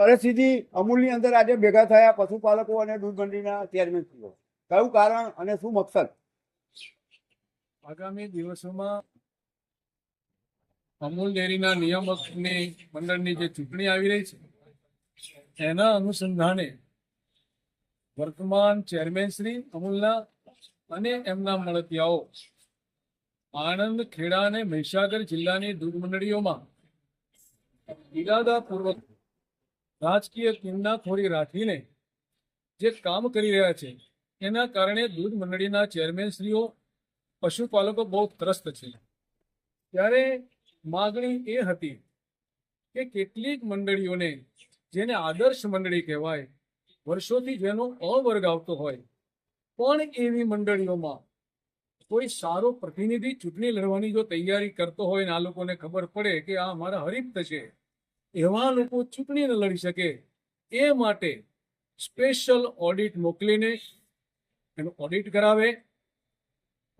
પરિસ્થિતિ અમૂલની અંદર આજે ભેગા થયા પશુપાલકો અને દૂધ મંડળીના ચેરમેન શ્રીઓ. કયું કારણ અને શું મકસદ? આગામી દિવસોમાં અમૂલ ડેરીના નિયામકની મંડળની જે ચૂંટણી આવી રહી છે, એના અનુસંધાને વર્તમાન ચેરમેન શ્રી અમૂલના અને એમના મળતિયાઓ આણંદ ખેડા અને મહીસાગર જિલ્લાની દૂધ મંડળીઓમાં ઇરાદાપૂર્વક રાજકીય કિંડાખોરી રાખીને જે કામ કરી રહ્યા છે, એના કારણે દૂધ મંડળીના ચેરમેનશ્રીઓ પશુપાલકો બહુ ત્રસ્ત છે. ત્યારે માગણી એ હતી કે કેટલીક મંડળીઓને, જેને આદર્શ મંડળી કહેવાય, વર્ષોથી જેનો અવર્ગ આવતો હોય, પણ એવી મંડળીઓમાં કોઈ સારો પ્રતિનિધિ ચૂંટણી લડવાની જો તૈયારી કરતો હોય ને આ લોકોને ખબર પડે કે આ અમારા હરીફ છે એવા લોકો ચૂંટણી લડી શકે એ માટે સ્પેશિયલ ઓડિટ મોકલીને એનું ઓડિટ કરાવે.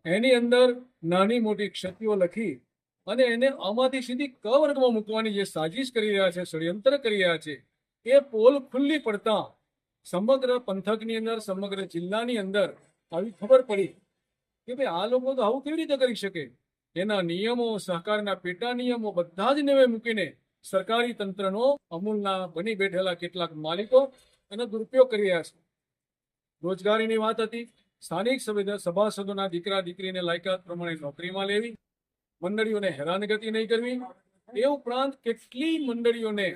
એની અંદર નાની મોટી ક્ષતિઓ લખી અને એને આમાંથી સીધી ક વર્ગમાં મૂકવાની જે સાજિશ કરી રહ્યા છે, ષડયંત્ર કરી રહ્યા છે, એ પોલ ખુલ્લી પડતા સમગ્ર પંથકની અંદર, સમગ્ર જિલ્લાની અંદર આવી ખબર પડી કે ભાઈ આ લોકો તો આવું કેવી રીતે કરી શકે? એના નિયમો, સહકારના પેટા નિયમો બધા જ નવે મૂકીને સરકારી તંત્રનો અમૂલના બની બેઠેલા કેટલાક માલિકો એનો દુરુપયોગ કરી રહ્યા છે. રોજગારીની વાત હતી, સ્થાનિક સભાસદોના દીકરા દીકરીને લાયકાત પ્રમાણે નોકરીમાં લેવી, મંડળીઓને હેરાનગતિ નહીં કરવી, એ ઉપરાંત કેટલી મંડળીઓને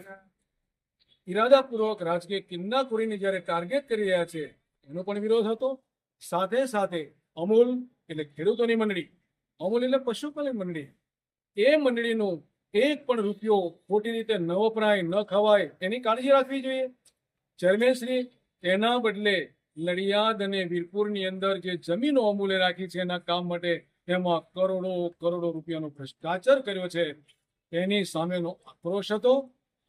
ઇરાદાપૂર્વક રાજકીય કિન્નાખોરીને જ્યારે ટાર્ગેટ કરી રહ્યા છે, એનો પણ વિરોધ હતો. સાથે સાથે અમૂલ એટલે ખેડૂતોની મંડળી, અમૂલ એટલે પશુપાલન મંડળી, એ મંડળીનો એક પણ રૂપિયો ખોટી રીતે ન વપરાય, ન ખવાય, એની કાળજી રાખવી જોઈએ. ચેરમેનશ્રી એના બદલે નડિયાદ અને વીરપુરની અંદર જે જમીનો અમૂલે રાખી છે એના કામ માટે એમાં કરોડો કરોડો રૂપિયાનો ભ્રષ્ટાચાર કર્યો છે. એની સામેનો આક્રોશ હતો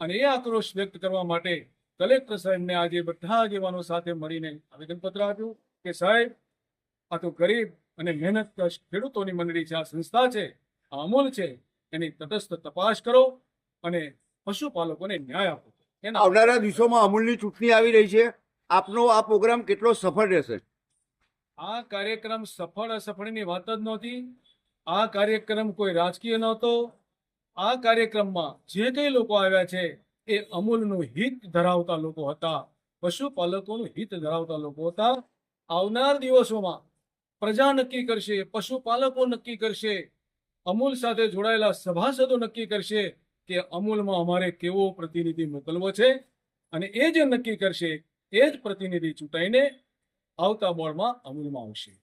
અને એ આક્રોશ વ્યક્ત કરવા માટે કલેક્ટર સાહેબને આજે બધા આગેવાનો સાથે મળીને આવેદનપત્ર આપ્યું કે સાહેબ, આ તો ગરીબ અને મહેનત ખેડૂતોની મંડળી છે, આ સંસ્થા છે, આ અમૂલ છે. એની તટસ્થ તપાસ કરો અને પશુપાલકોને ન્યાય આપો. એના આવનારા દિવસોમાં અમૂલની ચૂંટણી આવી રહી છે. આપનો આ પ્રોગ્રામ કેટલો સફળ રહેશે? આ કાર્યક્રમ સફળ અસફળની વાત જ નહોતી. આ કાર્યક્રમ કોઈ રાજકીય નહોતો. આ કાર્યક્રમમાં જે કંઈ લોકો આવ્યા છે એ અમૂલનું હિત ધરાવતા લોકો હતા. પશુપાલકોનું હિત ધરાવતા લોકો હતા. આવનાર દિવસોમાં પ્રજા નક્કી કરશે પશુપાલકો નક્કી કરશે. અમૂલ સાથે જોડાયેલા સભાસદો નક્કી કરશે કે અમૂલમાં અમારે કેવો પ્રતિનિધિ મોકલવો છે અને એ જે નક્કી કરશે એ જ પ્રતિનિધિ ચૂંટાઈને આવતા બોર્ડમાં અમૂલમાં આવશે.